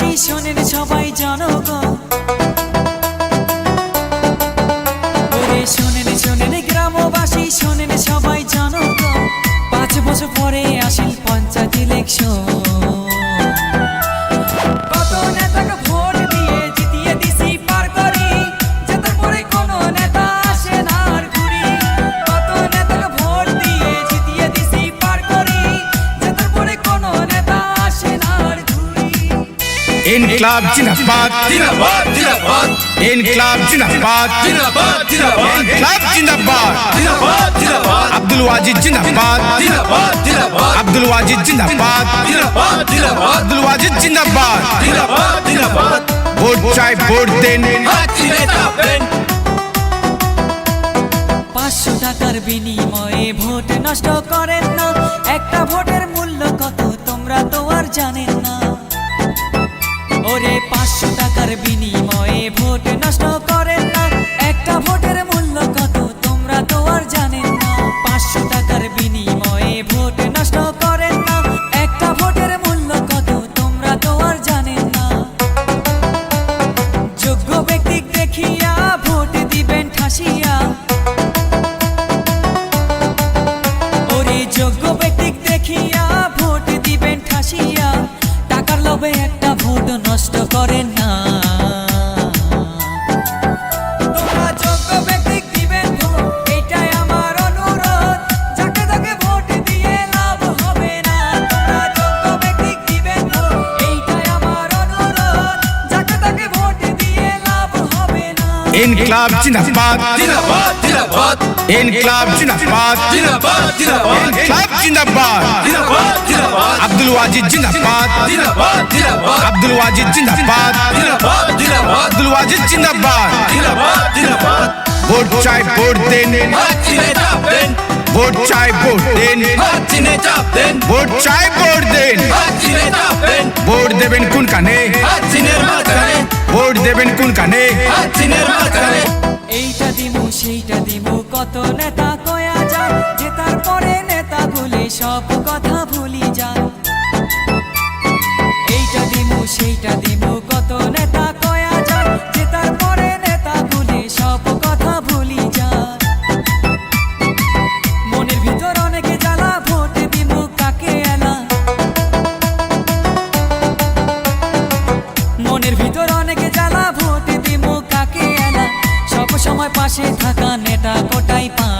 চাষি শোনেন সবাই জনগণ। ইনকলাব জিন্দাবাদ জিন্দাবাদ জিন্দাবাদ। ইনকলাব জিন্দাবাদ জিন্দাবাদ জিন্দাবাদ। ইনকলাব জিন্দাবাদ। জিন্দাবাদ জিন্দাবাদ। আব্দুল ওয়াজিদ জিন্দাবাদ জিন্দাবাদ জিন্দাবাদ। আব্দুল ওয়াজিদ জিন্দাবাদ জিন্দাবাদ জিন্দাবাদ। আব্দুল ওয়াজিদ জিন্দাবাদ। জিন্দাবাদ জিন্দাবাদ। ভোট চাই ভোট দেন। হাতি নেতা পেন পাঁচশো টাকার বিনিময়ে ভোট নষ্ট করেন না। একটা যোগ্য ব্যক্তিক দেখিয়া ভোট দিবেন ঠাসিয়া। টাকার লোভে একটা ভোট নষ্ট করেন না। না। ইনকলাব জিন্দাবাদ জিন্দাবাদ জিন্দাবাদ ইনকলাব জিন্দাবাদ জিন্দাবাদ জিন্দাবাদ ইনকলাব জিন্দাবাদ জিন্দাবাদ জিন্দাবাদ আব্দুল ওয়াজিদ জিন্দাবাদ জিন্দাবাদ জিন্দাবাদ আব্দুল ওয়াজিদ জিন্দাবাদ জিন্দাবাদ জিন্দাবাদ আব্দুল ওয়াজিদ জিন্দাবাদ জিন্দাবাদ জিন্দাবাদ ভোট চাই ভোট দেন হাতি নেতা পেন ভোট চাই ভোট দেন হাতি নেতা পেন ভোট চাই ভোট দেন হাতি দিমু কত নেতা কয়া যায়, যে পরে নেতা ভুলে সব কথা ভুলি যায়। এইটা দিমু, সেইটা দিমু সময় পাশে থাকা নেটা কোটাই পা